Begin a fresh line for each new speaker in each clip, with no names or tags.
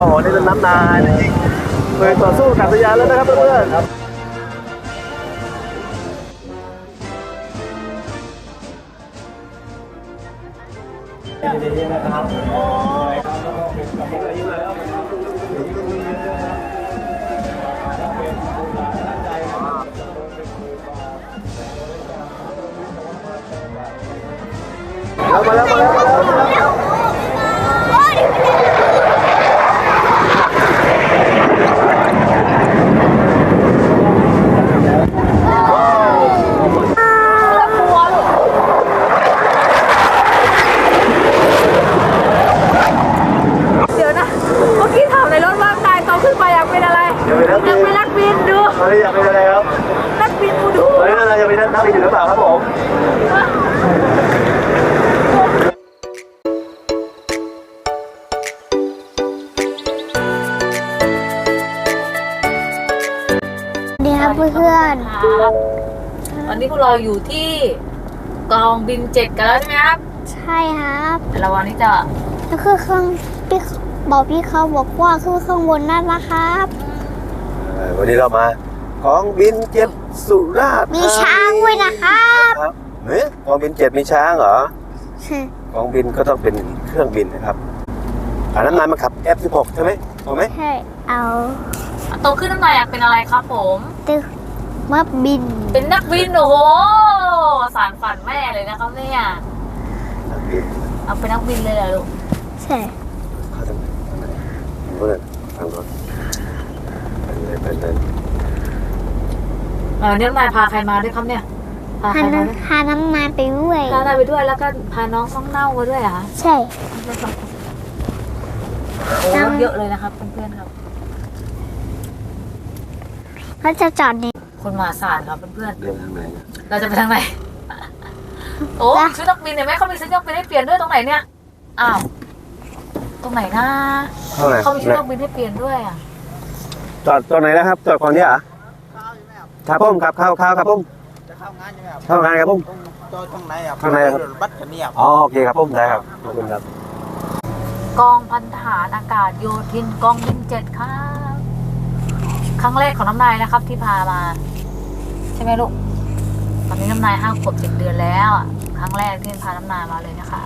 โอ้โหนี่เป็นน้ำนานจริงเคยต่อสู้กับสยานแล้วนะครับเพื่อนๆมาแล้วมาแล้วมาแล้วมาแล้ว
เดี๋ยวนะ เมื่อกี้ถามในรถว่ากายโตขึ้นไปอยากเป็นอะไร
อยากเป็นนักบิน
อยากเป็นนักบินดู
ต อนนี้อยากเป็นอะไรครับ
นักบินกูดู
ตอนนี้เราจะเป็นนักบินอยู่หรือเปล่าครับผม
ดีครับเพื่อน
ครับตอนนี้พวกเราอยู่ที่กองบินเจ็ดกันแล้วใช่ไหมครับ
ๆ ใช่ครับ
แต่ละวันนี้จะ
แล้วคือเครื่องพี่บอกพี่เขาบอกว่าคือเครื่องบนนั่นนะครับ
เออวันนี้เรามา ของบินเจ็ดสุราษฎร์
มีช้างด้วยนะครับ
ครับเฮ้ยของบินเจ็ดมีช้างเหรอของบินก็ต้องเป็นเครื่องบินนะครับอันนั้นนายมาขับ F16 ใช่ไหมถูกไหม
ใช่เอา
โตขึ้นน้ำหนักอยากเป็นอะไรครับผม
ตึกมาบิน
เป็นนักบินโอ้โหสารฝันแม่เลยนะครับเนี่ย
นักบิน
เอาเป็นนักบินเลยเหรอลูก
ใช่
เข้าทางไหนทางไหนเพื่อนทางรถไปเลยไป เลย
เออเนี่ยนายพาใครมาด้วยครับเนี่ย พาใค
พาร
มา
น้
ด้วยำ
พาน้ำมันไปด้วย
พานายไปด้วยแล้วก็พาน้องซ่องเน่ามาด้วยเหรอคะ
ใช่
โอ้เยอะเลยนะครับเพื่อนๆครับ
เขาจะจอดนี่
คนมหาศาลครับเพื่อน
เดินทางไหนนะ
ๆเราจะไปทางไหน โอ้ชุดนักบินเห็นไหมเขามีชุดนักบินให้เปลี่ยนด้วยตรงไหนเนี่ย อ้าว ตรงไหนนะ
เท่าไหร่
เขามีชุดนักบินให้เปลี่ยนด้วยอะ
จอดตรงไหนนะครับจอดก่อนเนี่ยเหรอ ครับผมครับเข้าเข้าครับผม
จะเข้างานใช่ไหมครับ
เข้างานครับผม
ตรงจอข้างในครับ
ข้างในครับ
บัตรคันนี้ครับ
อ๋อโอเคครับผมได้ครับขอบคุณครับ
กองพันทหารอากาศโยธินกองบินเจ็ดครับครั้งแรกของน้ำนายนะครับ ที่พามา ใช่ไหมลูกตอนนี้น้ำนายห้าขวบเจ็ดเดือนแล้วอะครั้งแรกที่พาน้ำนายมาเลยนะคะ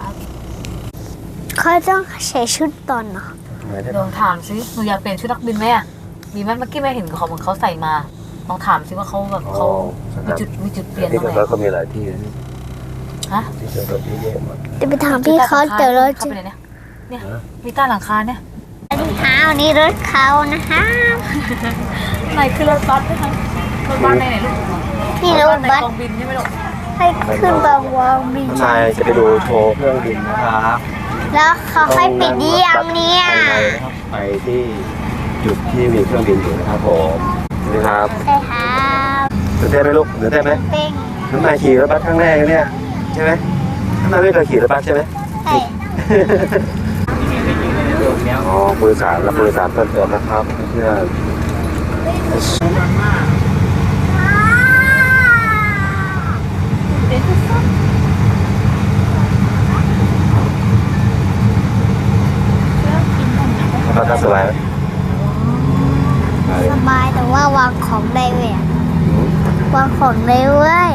เขาต้องใส่ชุดตอนเนาะ
ลองถามซิหนูอยากเปลี่ยนชุดนักบินไหมอะมีไหมเมื่อกี้แม่เห็นเขาเหมือนเขาใส่มา ลองถามซิว่าเขาแบบเขามีจุดมีจุดเปลี่ยนต
ที่
รงไหน
รถก็มีหลายที่นะ
ฮะ
ที่จอดรถที่เยอะหมด
จะไปถามพี่เขาเจอรถ
เข้า
จะ
ไปเลยเนี่ยเนี่ยมีใต้หลังคาเนี่ย
อ้าวนี่รถเขานะคะ
ไหนคือรถบัสนะคะรถบัสในไหนลูก
นี่รถ
ใน
บัส
กองบินใช่ไหมลูก
ให้ขึ้นบางวางบิน
นายจะไปดูโชว์เครื่องบินนะครับ
แล้วเขาให้ปิดเยี่ยมเนี่ย
ไปนะครับไปที่จุดที่มีเครื่องบินอยู่นะครับผม นี่ครับ
ใช่ครับ
ตื่นเต้นไหมลูกตื่นเต้นไหม
เป้ง
น้องนายขี่รถบัสครั้งแรกเนี่ยใช่ไหมน้องนายไม่เคยขี่รถบัสใช่ไหม
ใช่
อ๋อผู้โดยสารและผู้โดยสารเพิ่มเติมนะครับเพื่อนแล้วก็สบายไหม
สบายแต่ว่าวางของได้เว้ยวางของได้เว้ย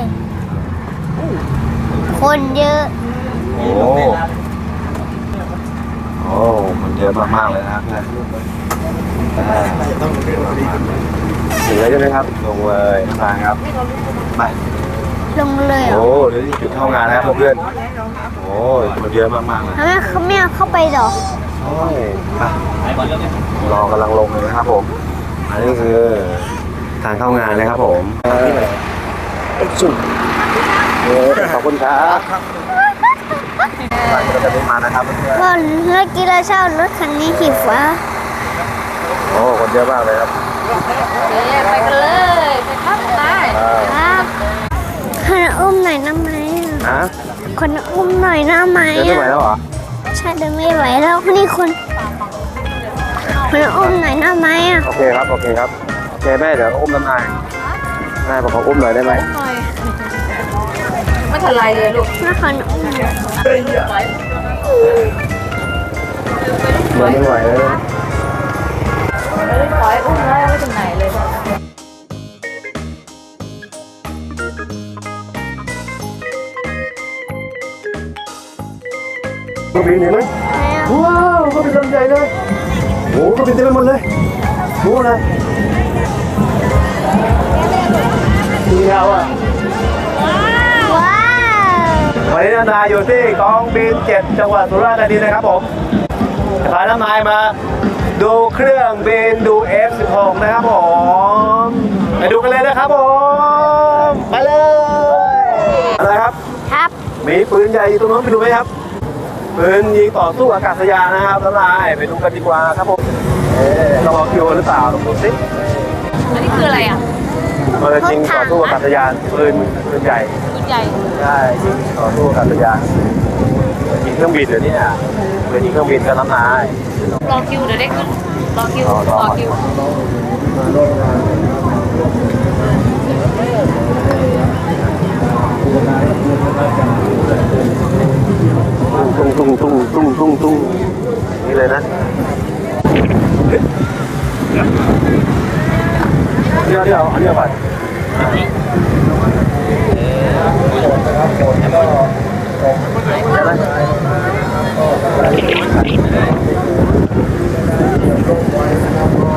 คนเยอะ
โอ้โอ้มันเยอะมากๆเลยนะครับเพื่อนอ่าถึงแล้วใช่ไหมครับ ลงเลยน้ำตาลครับไป
ลงเลยเหรอ
โอ้เดี๋ยวนี้จุดเข้างานนะครับเพื่อนๆโอ้ยมันเยอะมากๆเลย
ทำไมเขาไม่เอาเข้าไปหรอ
โอ้ยไปรอกำลังลงเลยนะครับผม อันนี้คือทางเข้างานนะครับผมจุ๊บโอ้ขอบคุณครับเราจะได้มานะครับเพื่อน
ก็เมื่อกี้เราเช่ารถคันนี้ขี่ฟ้า
ๆโอ้คนเยอะมากเลยครับ
เอ๊ะไปกันเลยไปครับนาย
อ่า
ครับคนอุ้มหน่อยนะไหม
ฮะ
คนอุ้มหน่อยนะไหม
เดินไม่ไหวแล้วเหรอ
ใช่เดินไม่ไหวแล้วคนนี้คน ไปอุ้มหน่อยได้ไหมอะ
โอเคครับโอเคครับโอเคแม่เดี๋ยวอุ้มน้ำนายแม่บอกขออุ้มหน่อยได้ไหม
ไม่ทันไรเลยลูก
ไม่ทันอุ้ม
เหมือนไม่ไหวแล้วไม่ไหวอุ้
มแล้วไม่ถึ
งไหนเลยลูกดี
เห็นไหม
ว้าวเขาเป็นลำใหญ่เลย โอ้เครื่องบินเต็มไปหมดเลยดูนะดูยาวอะ
ว้าว
วันนี้น้ำนายอยู่ที่กองบินเจ็ดจังหวัดสุราษฎร์ธานีนะครับผมจะพาน้ำนายมาดูเครื่องบินดู F16 นะครับผมไปดูกันเลยนะครับผมไปเลยอะไรครับ
ครับ
มีปืนใหญ่อยู่ตรงนู้นไปดูไหมครับ ปืนยิงต่อสู้อากาศยานนะครับน้ำนายไปดูกันดีกว่าครับผมเอ๊ะเราเอาคิวหรือเปล่าลองดูสิ
อันนี้คืออะไรอะ
มันจะยิงต่อสู้อากาศยานปืนปืนใหญ่
ปืนใหญ่
ใช่ยิงต่อสู้อากาศยานยิงเครื่องบินเดี๋ยวนี้อะเปืนยิงเครื่องบินก็น้ำนาย
รอคิวเดี๋ยวได้ขึ้นรอคิว
รอรอ
รอคิว
ตุ้ง ตุ้งตุ้งตุ้งตุ้งตุ้งนี่เลยนะเดี๋ยวเดี๋ยวอันนี้เอาไป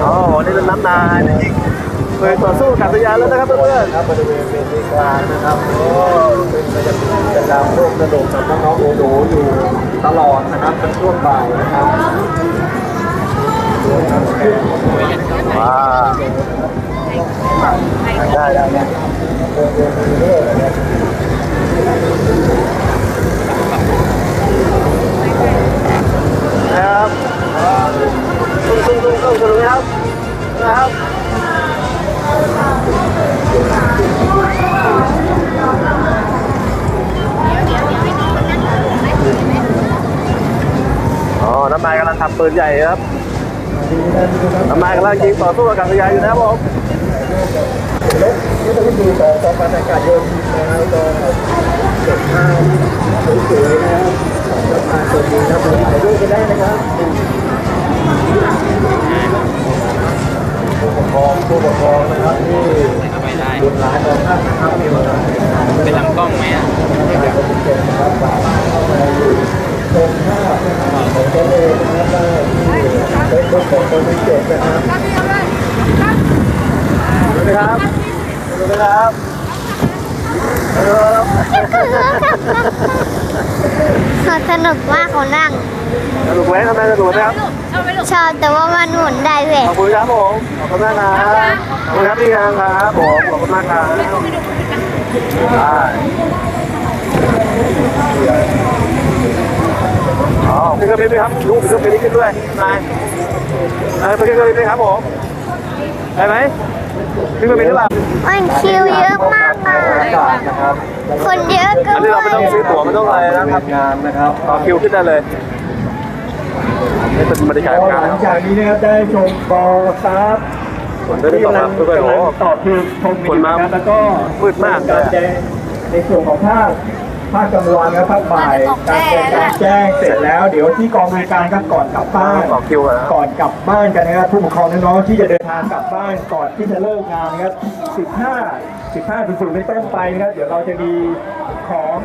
อ๋อนี่เป็นน้ำนายจริง เคยต่อสู้กับสยานแล้วนะครับเพื่อนๆครับบริเวณเวทีกลางนะครับโอ้เป็นกิจกรรมร่วมสนุกกับน้องๆหนูๆอยู่ตลอดนะครับเป็นช่วงบ่ายนะครับว้าวได้ได้ได้นะครับตุ้งตุ้งตุ้งตุ้งสนุกไหมครับนะครับ อ๋อน้ำนายกำลังทำปืนใหญ่ครับน้ำนายกำลังยิงต่อสู้กับกาศยาอยู่นะครับผมนี่เป็นที่ของกองพันอากาศโยนนะครับก็เก็บภาพสวยๆนะครับแล้วพาตัวดีครับถ่ายรูปกันได้นะครับ ผู้ปกครองผู้ปกครองนะครับที่
ไม่ได้
บุญหลายของท่านนะครับเวลา
เป็นลำกล้องไหมอะ
ครับสามารถเข้ามาอยู่ชมภาพของตัวเองนะครับได้ที่เฟซบุ๊กของคนที่เจ็ดนะครับดูนะครับดูนะครับดูนะครับ
สนุกมาเขานั่ง
สนุกไหมทำไมสนุกนะครับ
ชอบ
แต่ว่ามันหมุนได้เว้ย
ขอบคุณครับผมขอบคุณมากครับขอบคุณครับพี่กางครับผมขอบคุณมากครับได้อ๋อขึ้นเครื่องบินไหมครับลูกขึ้นเครื่องบินนี้ขึ้นด้วยนายเออไปขึ้นเครื่องบินไหมครับผมได้ไหมขึ้นเครื่องบินหรือเปล่า
มันคิวเยอะมากอะ
ค
นเยอะก็
อันนี้เราไม่ต้องซื้อตั๋วไม่ต้องอะไรนะครับงานนะครับต่อคิวขึ้นได้เลย นี่เป็นบรรยากาศของงาน
หลั
นะ
ง
ครับ
จากนี้นะครับได้ชมกองทัพ
ฝนได้ตอบรับด้วย
กำ
โอ้
ลังต่อคิวชม
ฝนมา
นะครับแล้วก็
มืดมาก
การแจ้งในส่วนของภาคภาคกลางวันและภาคบ่ายการแจ้งการแจ้งเสร็จแล้วเดี๋ยวที่กองบริการครับก่อนกลับบ้าน
ต่อคิวนะ
ก่อนกลับบ้านกันนะครับผู้ปกครองน้องๆที่จะเดินทางกลับบ้านก่อนที่จะเลิกงานนะครับ15 15ถึง0เป็นต้นไปนะครับ เดี๋ยวเราจะมีของ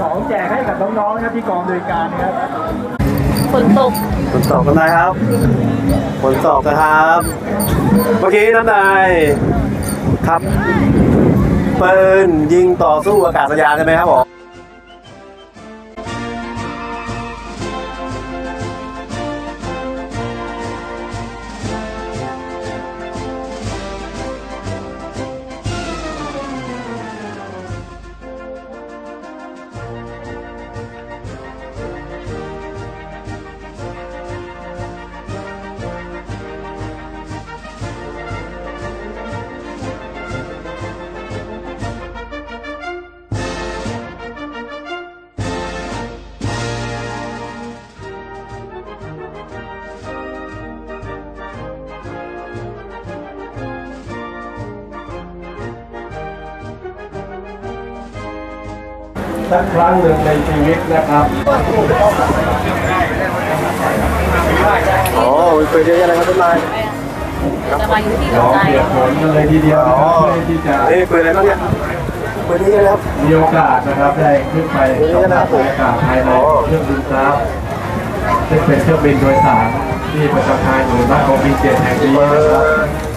ของแจกให้กับน้องๆนะครับที่กองบริการนะครับ
ฝนตก
ฝนตกกันนะครับฝนตกนะครับ เมื่อกี้น้ำนายครับปืนยิงต่อสู้อากาศยานใช่ไหมครับผม
สักครั้งหนึ่งในชีวิตนะครับ
อ๋อปืนเยอะแยะเลยครับต้นไม้
จะมาอยู่ที่
น้
เรา
อง
ใจ
เปียกฝนกันเลยทีเดียว
อ๋อ
นะครับเพื่อที่จะ
นี่ปืนอะไรบ้างเนี่ยมือนี้นะครับ
มีโอกาสนะครับได้ขึ้นไปสัมผัสบรรยากาศภายในเครื่องบินครับซึ่งเป็นเครื่องบินโดยสารที่ประจำทางอยู่บ้านกองบินเจ็ดแห่งนี้นะครับ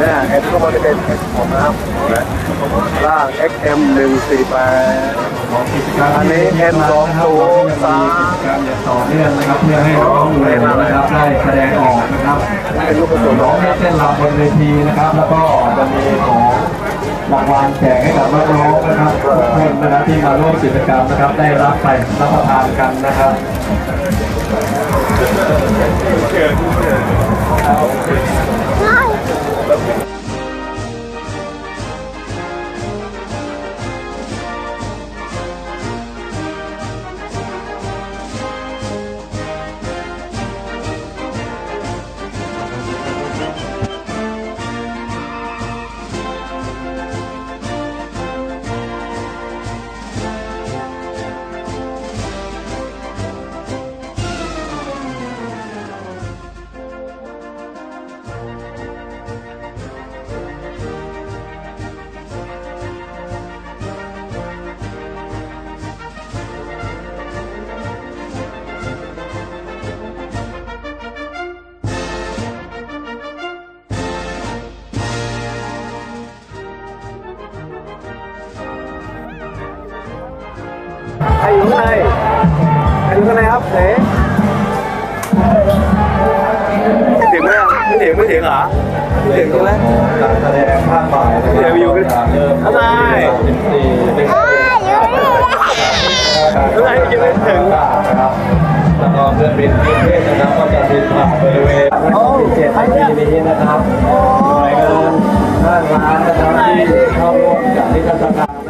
เนี่ยเอ็นก็มาเป็นเอ็นผมนะครับล่าง XM 148
ของกิจกรรม
อันนี้
ที่
N สองศูนย์สาม
กิจกรรมอย่างต่อเนื่องนะครับเพื่อให้น้องๆเลยนะครับได้แสดงออกนะครับ
เป็นลูกกระสุน
น้องให้เต้นรำบนเวทีนะครับ แล้วก็จะมีของรางวัลแจกให้กับน้องๆนะครับทุกคนนะครับที่มาร่วมกิจกรรมนะครับ ได้รับไปรับประทานกันนะครับ
ใคร ครับเสถึงไหมอะไม่ถึงไม่ถึงเหรอไม่ถึงใช่ไหม
การแสดงภาคบ่าย
เดี๋ยววิวขึ้น
เริ่ม
ทำไม
สิบสี่เป็น
อ้าวอยู่นี่
ทำไมยังไม่ถึง
นะครับแล้วก็เครื่องบินประเทศนะครับก็จะบินผ่านบริเวณเจ็ดที่นี้นะครับหน่วยงานด้าร้านนะครับที่เข้าร่วมจัดนิทรรศการ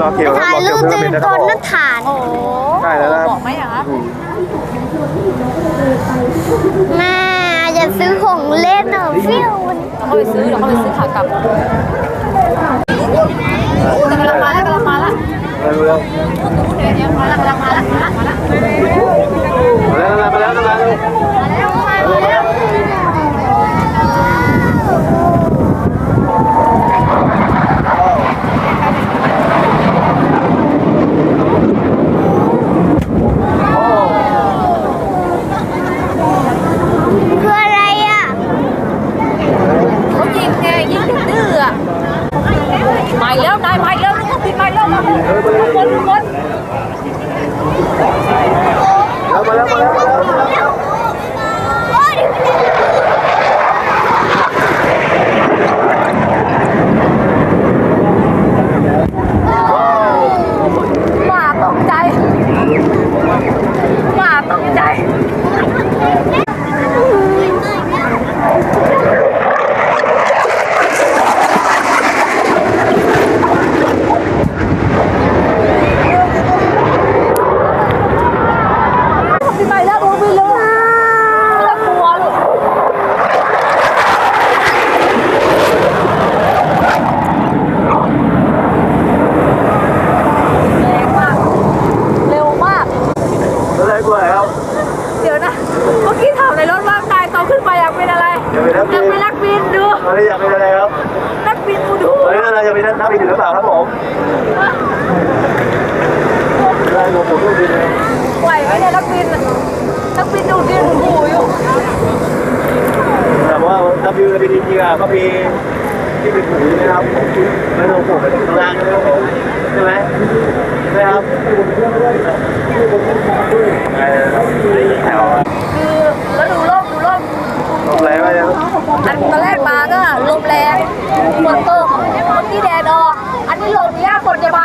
รอ
คิวครับ
ถ่าย
รอคิ
รู
ว
ป
เครื่อง
เดิ
บิน
น
นะค
ต
รับ
น
ผม
นักฐาน
โอ้โห
ใกล้แล้วนะครับ
บอกไหมอย่างนั้น
แม่จะซื้อของเล่นเหรอฟิว
เขาไปซื้อเดี๋ยวเขาไปซื้อขากลับแต่กำลังมาแล้วกำลังมาแล้ว
เร็วเร็ว
เดี๋ยวเดี๋ยวมาแล้วกำลังมาแล้วมาแล้วมาแล้ว
มาแล้วมาแล้วมาแล้ว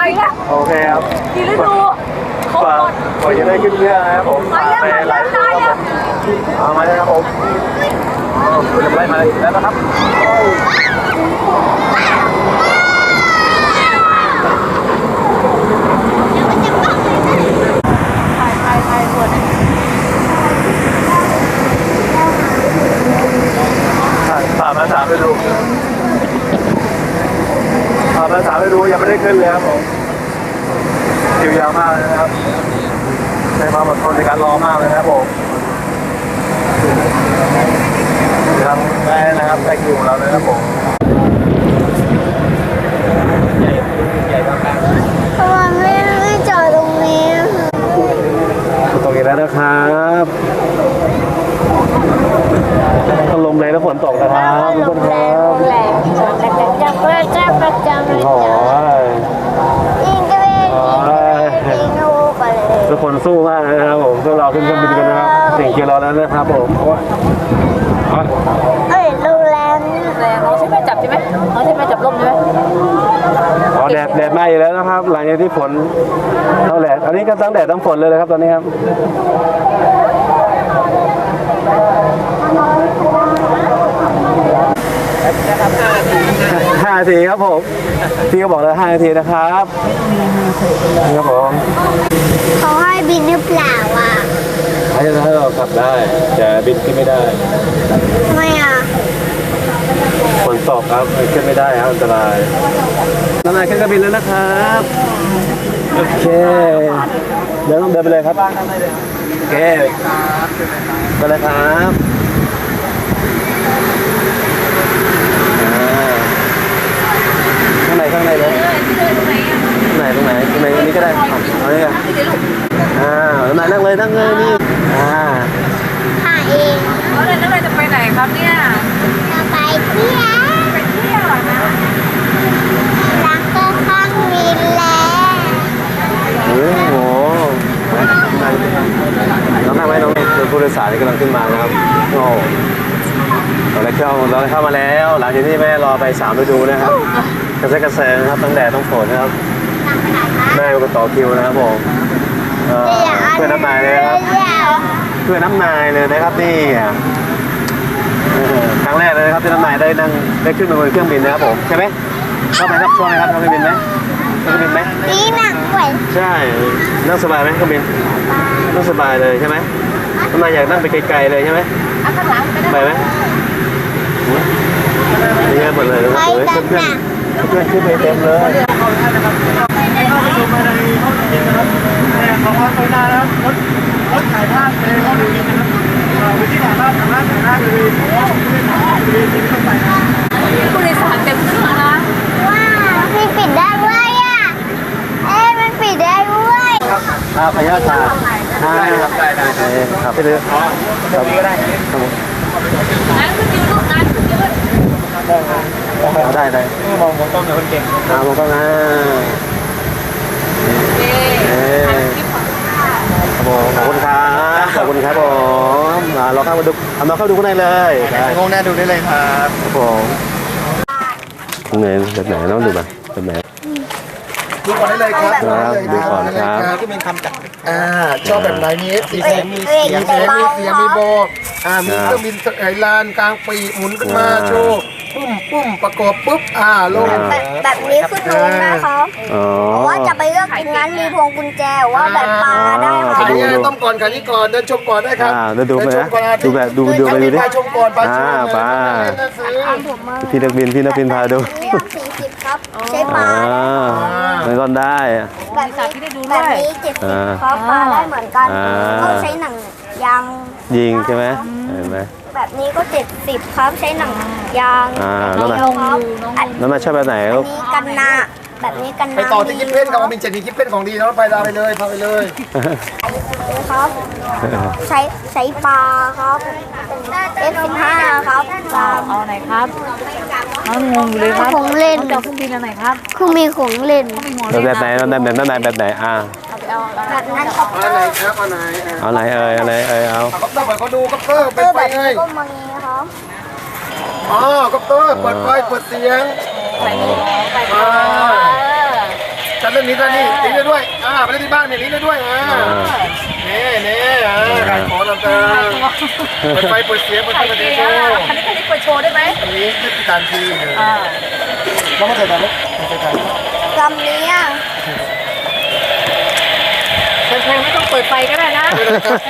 อี
กแล้วโอเค
ครับกี่
ฤดูเขา
กว่า
หมด
กว่าจะได้ขึ้นเรือนะครับผม
มาแล้ว
ไป
มา
ห
แล้
ลายว
ตายแล้ว
เอามาเลยครับผมจะไล่มาเลยแล้วนะครับ
ถ่ายถ่ายถ่ายฝน
ผ่านมาสามไปดู ผ่านมาสามไปดูยังไม่ได้ขึ้นเลยครับผมคิวยาวมากเลยนะครับใช้ความอดทนในการรอมากเลยนะครับผมนะครับได้นะครับได้คิวของเราเลยนะครับผม
ทำไมไม่ไม่จอดตรงนี้อะ
ตกอีกแล้วนะครับก็ลมแรงแล้วฝนตกนะครับทุกคนครับ
ประจำประจำเลย
โอ้
จ้ะ
ย
ยิงก็ไม่ยิงลูกไปเลย
ทุกคนสู้มากนะครับผมพวกเราขึ้นเครื่องบินกันนะครับสิ่งเกียร์ราแล้วนะครับผมโอ้ยโอ้ย
เอ้ยลูแรง
แรงเราใช่ไหมจับใช่ไหมเราใช่ไหมจับร่มใช่ไหม
อ๋อแดดแดดไหม้อยู่แล้วนะครับ หลังจากที่ฝนเท่าแดดอันนี้ก็ตั้งแดดตั้งฝนเลยนะครับตอนนี้ครับ ห้านาทีครับผม พี่ก็บอกเลยห้านาทีนะครับนี่ครับผม
เขาให้บินหรือเปล่าอะ
ให้ให้เราขับได้ แต่บินขึ้นไม่ได้
ทำไมอะ
ฝนตกครับขึ้นไม่ได้ครับอันตรายน้ำนายขึ้นเครื่องบินแล้วนะครับโอเคเดี๋ยวต้องเดินไปเลยครับโอเคไปเลยครับาข้างในข้างในเลยข้างในตรงไหนตรงไหนตรงนี้ก็ได้อะเอาเลยอะอ่าน้ำนายนั่งเลยนั่งเลยนี่อ่า
ถ่ายเอง
แล้วเดี๋ยวนักเรียนจะไปไหนครับเนี่ย
จะไปเที่ยว
ไปเที่ยวเหรอนะ
รักก็ข้างบินแล้ว
โอ้โหน้องนั่งไหมน้องเป็นผู้โดยสารที่กำลังขึ้นมานะครับโอ้เราได้เข้าเราได้เข้ามาแล้ว หลังจากที่แม่รอไปสามฤดูนะครับ กระเซาะกระเซิงนะครับตั้งแดดต้องฝนนะครับแม่ก็ต่อคิวนะครับผมเอ่อเพื่อนน้ำนายเลยนะครับเพื่อนน้ำนายเลยนะครับนี่อะเออครั้งแรกเลยนะครับที่น้ำนายได้นั่งได้ขึ้นมาบนเครื่องบินนะครับผมใช่ไหมชอบไหมครับชอบไหมครับชอบเครื่องบินไหมเครื่องบินไหม
นี่หนังเหมือน
ใช่นั่งสบายไหมเครื่องบินนั่งสบายเลยใช่ไหมน้ำนายอยากนั่งไปไกลๆเลยใช่ไหม
อะข้างหลังไปได้
ไปไหมอุ๊ยเยอะหมดเลยนะ
ไป
เฮ้ย
กัน
เพื่อน
น่ะ
ๆ เพื่อนๆขึ้นไปเต็มเลย
ให้เข้าไปชมภายในห้องจริงนะครับแต่ขอความกรุณานะครับรถรถถ่ายภาพในห้องจริงนะครับเอ่อวิธีถ่ายภาพสามารถถ่ายภาพบริเวณห้องผู้โดยสารบริเวณที่ไม่ต้องไปนะ
ผู้โดยสารเต็มเครื่องนะ
ว้าวมันปิดได้ด้วยอะเอ๊ะมันปิดได้ด้วย
อ่าพยาศาสตร์ได้ครับได้ได้ครับไปเลยครับก็ได้ครับผม
นั้นขึ้นยืนลูกนั้นขึ้นยืน
ได้ได้
มองมองกล้องกับคนเก่ง
อ่าผมก็นะ
เอ๊ถ่ายคลิปก่อน
ครับผมขอบคุณครับขอบคุณครับผมอ่าเราเข้ามาดูเอามาเข้าดูข้างในเลยได้
ห้องหน้าดูได้เลยครับ
ครับผมข้างในแบบไหนต้องดูแบบแบบไหน
ดูก่อนได้เลยครับ
ครับดูก่อนครับ
ที่มีคำจัดอ่าชอบแบบไหนมีเอฟซีเสียงมี
เอ้ย
เสียง
เอ้ย
มีเสียงมีโบกอ่ามี
ครับ
เครื่องบินไอลานกลางปีกหมุนขึ้นมา
อ่า
โชว์ ปุ้มปุ้มประกอบปุ๊บอ่าลง
แบบแบบนี้คือนูนนะครับ
อ๋อ
ว่าจะไปเลือกกินงั้นมีพวงกุญแจว่าแบบปลาได้ไหม
ขายยังไงต้มก่อนขายนี่ก่อนเดินชมก่อนได้ครับ
อ่าเดินดูไป
ช
นะ
มก่อน
ดูแบบดูดูไปดูดิ
ปลาชมก่อนปลาชม
อ่าปลา
ซื้อ
ผมมา
พี่นักบินพี่นักบินพาดู
เลือกสี่สิบครับใช้ป
อ่า
ลา
มันก็ได้
แบบนี้
ที่ได้ดู
แบ
ด้
บ
วย
นี้เจ็ดสิบ
อ่า
ครับปลาได้เหมือนกัน
อ่า
เขาใช้หนังยาง
ยิงใช่ไหมเห็นไหม
แบบนี้ก็เจ็ดสิบครับใช้หนังยาง
อ่า
แล้
แล้วว
ค
นะ
รับอัน
แล้วมาชอบแบบไหน
อั
ลู
น
ก
นี้กันนาแบบนี้กัน
ไป
นา
ต่อที่คิปเพนกับอามินเจ็ดมีคิปเพนของดีนะไปดาวไปเลยพาไปเลย
ครับใช้ใช้ปลาครับ F15 ครับปลา
เอาไหนครับน้องงงอยู่เลยครับ
ของเล่น
น้องจะเอาเครื่องบินอันไหนครับ
คือมีของเล่น
มีหมอ
แล้ว
เล่
แบบไหนแล้วแบบไหนแบบไหนแบบไหนอ่า
เอาไปเอาเอา
แบบนั้นก็
อันไหนครับอันไหน
เอาไหนเอ่ยอะไรเอ่ยเอา
คอปเตอร์เปิดเขาดูคอปเตอร์
เต
เปิ
อ
ด
ร์
ไฟ
แบบ
ไง
นี้ก็มีครับ
อ๋อคอปเตอร์เปิดไฟเปิดเสียง
ไปนี่ไป
อ่า จัดเรื่องนี้ด้วยนี่ลิงก์ได้ด้วยอ่าไปเล่นที่บ้านเนี่ยลิงก์ได้ด้วยอ่านี่นี่อ่าขายของต่างๆเปิดไฟเปิดเสียงเปิดไฟเปิด
เสี
ยงโช
ร์
ว์
คันนี้คันนี้เปิดโชว์ได้ไหม
อันนี้ไม่ตามทีเลย
อ่า
ลองมาใส่ตามลูกใส่ตาม
ลำนี้อะ
เพลงไม่ต้อง เปิดไฟก็ได้นะ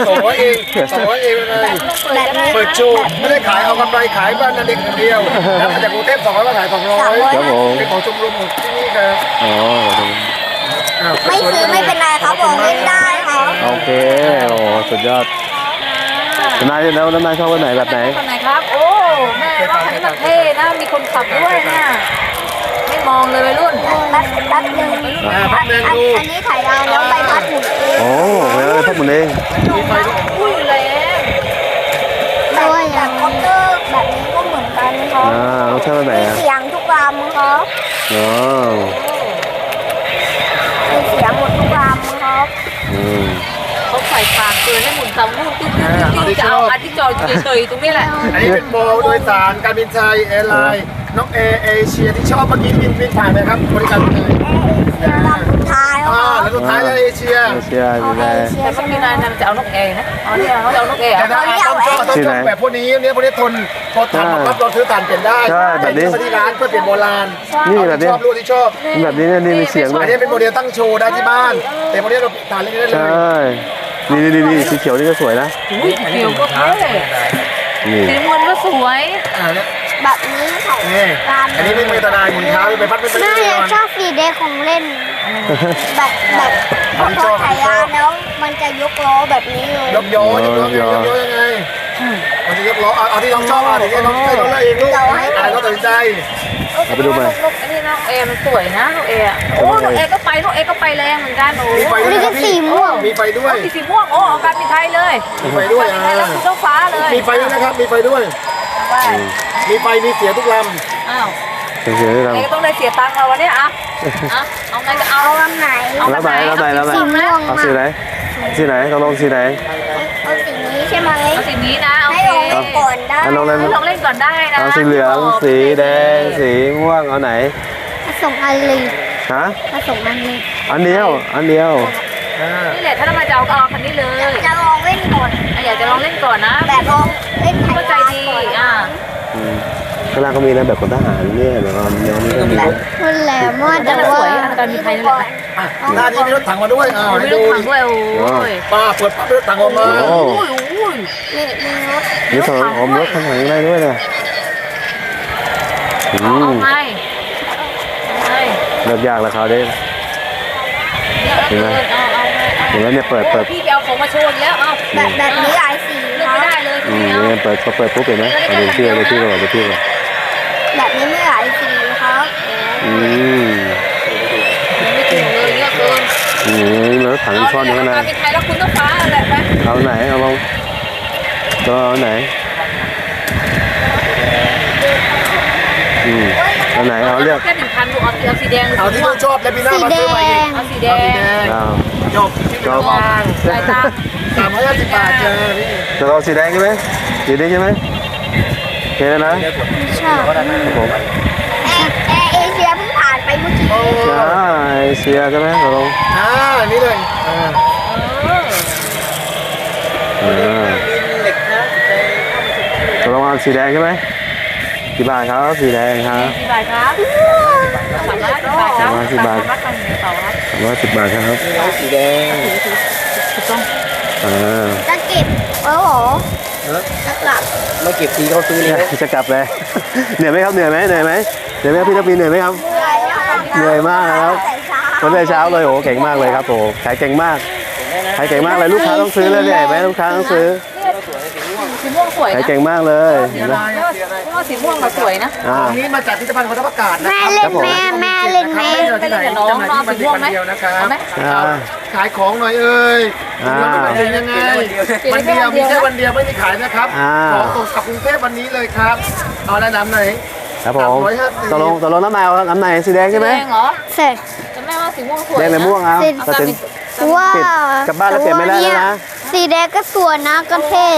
สองร้อยเองสองร้อยเองเลย
ไม่ต้องเปิดก็ได้
เปิดโชว์ไม่ได้ขายเอากำไรขายบ้านนันเด็กคนเดียวแล้วมาจากกรุงเทพสองร้อยมาขายสองร้อย
ครับผม
เป็นของชมรมของที่นี่ครับ
อ๋อ
อ้าว
ไม่ซื้อไม่เป็นไรครับบอกเล่นได้ครับ
โอเคโอ้สุดยอดน้ำนายแล้วน้ำนายชอบวันไหนแบบไหน
คนไหนครับ โอ้แม่รถคันนี้มันเท่นะมีคนขับด้วยนะไม่มองเลยวัยรุ่น
แป๊บแป๊บหนึง
อ่าพักแมน
อัน
ดู
อันนี้ถ่ายดาวแล้วใบพัด
โอ้แล้วพัดหมุนเอง
มีไฟด้วย
อุ้ยแรง
แบบแบบคอปเตอร์แบบนี้ก็เหมือนกันครับ
อ่าเราชอบแบบไหน
มี
อะ
เสียงทุกลำครับ
อ๋อ
มีเสียงหมดทุกลำครับ
อืม
เขาใส่ฟางเกินให้หมุนตามรูดติ๊ดติ๊ดติ๊ดติ๊ดจะเอาอันที่จอดอยู่เฉยๆตรงนี้แหละ
อันนี้เป็นโบโดยสารการบินไทยแอร์ไลน์น้องเอเอเชียที่ชอบเมื่อกี้บินบินผ่านไหมครับบริการเลย
ลำสุดท้ายแล้ว
อ่า
ครับ
แล้วสุดท้ายเลยเอเชีย
ไม่เชื่อ
เอา
ไม่
เอ
ได้
เชีย
แต่
ใช่
เมื่อ
ไหม
กี้นายนายจะเอานกแอร์นะอ๋อเนี่ยเขาจะเอานกแอร์
แต่ถ้าต้องชอบต้องชอบแบบพวกนี้เนี่ยพวกนี้ทนพอทานปั๊บเราซื้อทานเปลี่ยนได้ไปที่ร้านเพื่อเปลี่ยนโบราณ
นี่แบบนี้
ชอบรู้ที่ชอบ
แบบนี้เนี่ยนี่มีเสียงด้ว
อั
ย
นนี้เป็นโมเดลตั้งโชว์ได้ที่บ้าน แต่โมเดลเราทานเล่นได้เล
ใช่
ย
นี่นี่นี่สีเขียวนี่ก็สวยนะ
อุ้ยเขียวก็เท่
นี่
สีน้ำเงินก็สวย
อ่าเนี่ย
แบบนี้ถ่าย
นี่อันนี้ไม่เป็นตนายหมุนเท้าไปพัดไม่เป็น
น่า
แน่
จะ
นอน
ชอบสีแดงของเล่น แบบแบบพอถ่ายยานแล้วมันจะยกล้อแบบนี้เลย
ยกโยยกโยยกโยยังไง มันจะยกล้อเอาที่น้องชอบอะที่น้องให้น้องเลือกเองลูกอ่านก็ตัดสินใจ
เอาไปดูไป
นกอันนี้นกแอร์มันสวยนะนกแอร์อะโอ้นกแอร์ก็ไปนกแอร์ก็ไปแรงเหมือนกันโอ้
มีไฟด้วยครับพี่มีไฟด้วย
สีสีม่วงโอ้เอาการบินไทยเลย
มีไฟด้วย
การบินไทยแล้วคือเจ้าฟ้าเลย
มีไฟด้วยนะครับมีไฟด้วยมีไฟมีเสียทุกล
อ้าว
เสียงเสียงนี่เรา
เองก็ต้องได้เสียตังค์เราวันนี้อะอะเอาไงก็เอา
เอาลำไหน
แล้วไหนแล้วไหนแล้วไหน
สีม่วง
เอา
มา
สีไหน สีไหนเราลงสีไหน
เอาสีนี้ใช่ไหม
เอาสีนี้นะโอ
ให้
เค
ลงไปก่อนได้
เอาลงเลย
ให้ลองเล่นก่อนได้นะ
เอาสีเหลือง สีแดง สีม่วง เอาไหน
ผสมอันเลย
ฮะ
ผสมอันเลย
อันเดียว อันเดียวำ
อ่า
นี่แหละถ้าเรามาจะเอาก็เอาคันนี้เลย
จะลองเล่นก่อน
อะอยากจะลองเล่นก่อนนะ
แบบลองเล่นถ่าย
เข้าใจ
ยาน
ดี
ก่อน
อะ
อืม ข้างล่างก็มีนะแบบคนทหารเนี่ยแบบว่าแนวนี้ก็มี
มันแหลมมาก
นั่
แต่
นแหละส
ว่า
วยอันการมีไทยนั่นแหละ
ด้านนี้มีรถถังมาด้วยอ่า
โอ้ย
ให้
ไม่ต้
ดู
องขังด้วยโอ้ย
ป้าเปิดปั๊บรถถังออกมา
โอ้
โอ้ยโอ้ย
มีมีรถ
มีสองอมรถข้างหลังได้ด้วยเนี่ยอื
เอา
ม
ไงเอาไง
เลิกยากแล้วเขาได้
เห็นไหมเอาเอา
เห็นไหมเนี่ยเปิดเปิด
พี่ไปเอาของมาโชว์อีกแล้วเอา
แบบแบบนี้หลายสี
เลือก
ครั
ไม่
บ
ได้เลย
อื
พี่
ม
เอา
เนี่ยเปิดพอเปิดปุ๊บเห็นไหมเอาไปเที่ยวไปเที่ยวก่อนไปเที่ยวก่อน
แบบนี้ไม่หลายสีครับ
อืม
ไม่ถูกเลยเยอะเกิน
อืมมีรถถังซ่อนอยู่ข้างใน
การเป็นไทยแล้วคุณต้องฟ้าอะไรไป
เอาไหนเอาลงก็เอาไหนอืมเอาไหนเอาเลือก
แค่หนึ่งพันดูเอาเอาสีแดง
เอาที่น้องชอบแล้วพี่หน้า
สี
มา
แด
ซื้อไปอีก
ง
เอาสีแดง
เอา
จบที่
จ
ระ
บ
วาง
สายตา
สามร้อยห้าสิบบาทจ้าพี่
จะเอาสีแดงใช่ไหมสีแดงใช่ไหม โอเคแล้วนะ
ชอบ
ครับผม
แอร์แอร์เอเชียเพิ่งผ่านไปเมื่อกี้
โอ้
ใช่เสียใช่ไหมตกลง
อ่านี่เลยอ่า
อ่าตกลงเอาสีแดงใช่ไหมกี่บาทครับสีแดงครับ
กี่บาทครับสามร้อยสิบบาทครับ
สามร้อยสิบบาท
สามร้อยสิบบาทครับ
ร้อยสิบบาทครับ
สีแดง
ถูกต้อง
อ่า
จะเก็บโอ้โหจะกลับ
ไม่เก็บทีเขาซื้อเลย
จะกลับเลย เหนื่อยไหมครับ เหนื่อยไหมเหนื่อยไหมเหนื่อยไหมครับพี่ทัพพีเหนื่อยไหมครับ เหนื่อยมากนะครับ
แต่เช้า
วันแต่เช้าเลยโอ้โหเก่งมากเลยครับโอ้โหขายเก่งมากขายเก่งมากเลยลูกค้าต้องซื้อเลยเนี่ยเห็นไหมลูกค้าต้องซื้อ
สีม่วงสวย
ขาย
นะ
เก่งมากเลยเห็นไหม
ไม่ว่าสีม่วงก็สวยนะ
อ่า
ตรงนี้มาจากพิพิธภัณฑ์วัฒนประกาศนะ
แม่
ครับ
เล่นแม่แม่เล่นแม่
ที่ไหนจำหน่ายที่มันวันเดียวนะครับ
เอาไหม
อ่า
ขายของหน่อยเอ้ย
อ่า
มันเป็นยังไงวันเดียวมีแค่วันเดียวไม่มีขายนะครับ
อ่า
ขอส่งกลับกรุงเทพวันนี้เลยครับ เอาแนะนำหน่อย
ครับผม
350
ตกลงตกลงน้ำไหนเอาน้ำไหนสีแดงใช่ไหม
แดงเหรอ
เสร็จ
จะแม่ว่าสีม่วงสวย
แดงในม่วงเอา
สี
ตัดสิน
ว้า
เปลี่ยนกลับบ้านแล้วเปลี่ยนไม่ได้แล้วนะ
สีแดงก็สวยนะก็เท่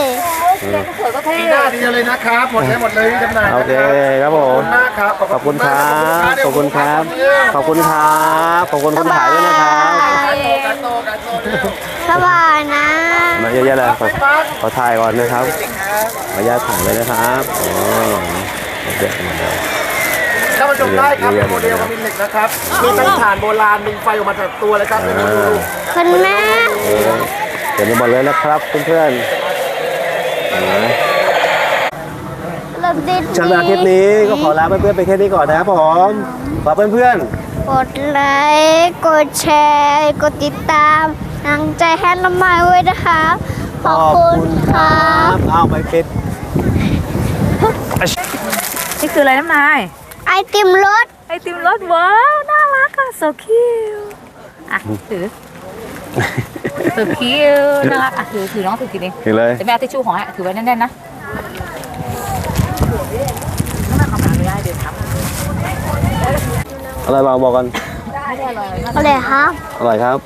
แดงก็สวยก็เท่
มีหน้าเดียวเลยนะครับหมดเลยหมดเลยที่จำหน่าย
โอเคครับผ
ขอบ
ม
คุณมากครับ
ขอบคุณครับขอบคุณครับขอบคุณครับขอบคุณคนขายด้วยนะครับ
การโตการโตเร็ว
สบายนะ
มาเยอะแยะเลยขอขอถ่ายก่อนนะครับขออนุญาตถ่ายเลยนะครับอ๋อเด็กมาแล้ว
เข้ามาชมได้ครับเป็นโมเดลคามินเล็กนะครับ มีทั้งฐานโบราณมีไฟออกมาจากตัวเลยครับเป็นโมเดล
คุณแม่
เดี๋ยวมาบอกเลยนะครับเพื่อนๆอ่า
เริ่มดิน
สำหรับคลิปนี้ก็ขอลาเพื่อนๆไปแค่นี้ก่อนนะครับผมฝากเพื่อน
กดไลค์กดแชร์ กดติดตามนังใจให้ละไม้ไว้นะคะ
ๆ
ขอบคุณครับ
เอาไปปิด
นี่คืออะไรน้ำนาย
ไอติมรส
ไอติมรสว้าว น่ารักอะ so cute อะ ถือ so cute น่ารักอะถือถือน้องถือกินเอง
เห็นเลย
เดี๋ยวแม่เอาทิชชู่ของให้ถือไว้แน่นๆนะน้ำมันทำงานไม่ได้เดี๋ยวครับ
อะไรบ้างบอกกัน
อะไรครับ
อร่อยครับ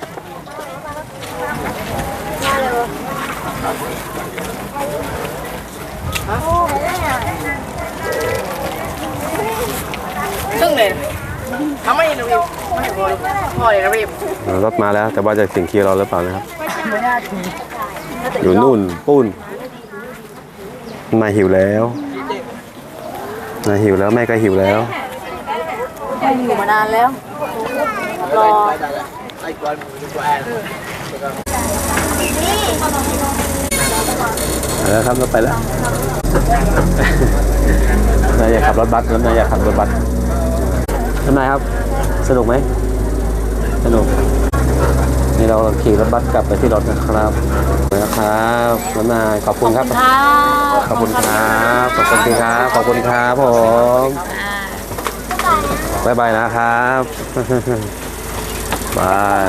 ซึ่งเลยทำไมนะ พี่ไม่พอพอเลยนะพี่
รถมาแล้ว แต่ว่าจะถึงคิวเราหรือเปล่านะครับ อยู่นู่นปุ้นนายหิวแล้วนายหิวแล้วแม่ก็หิวแล้ว
แม่อยู่มานานแล้วรอ
ไปแล้วครับรถไปแล้วนายอยากขับรถบัสแล้วนายอยากขับรถบัสทำไมครับ สนุกไหมสนุกนี่เราขี่รถบัสกลับไปที่รถนะครับนะครับน้ำนายขอบคุณครับ ขอบคุณครับ ขอบคุณครับ ขอบคุณครับผมบายบายนะครับบาย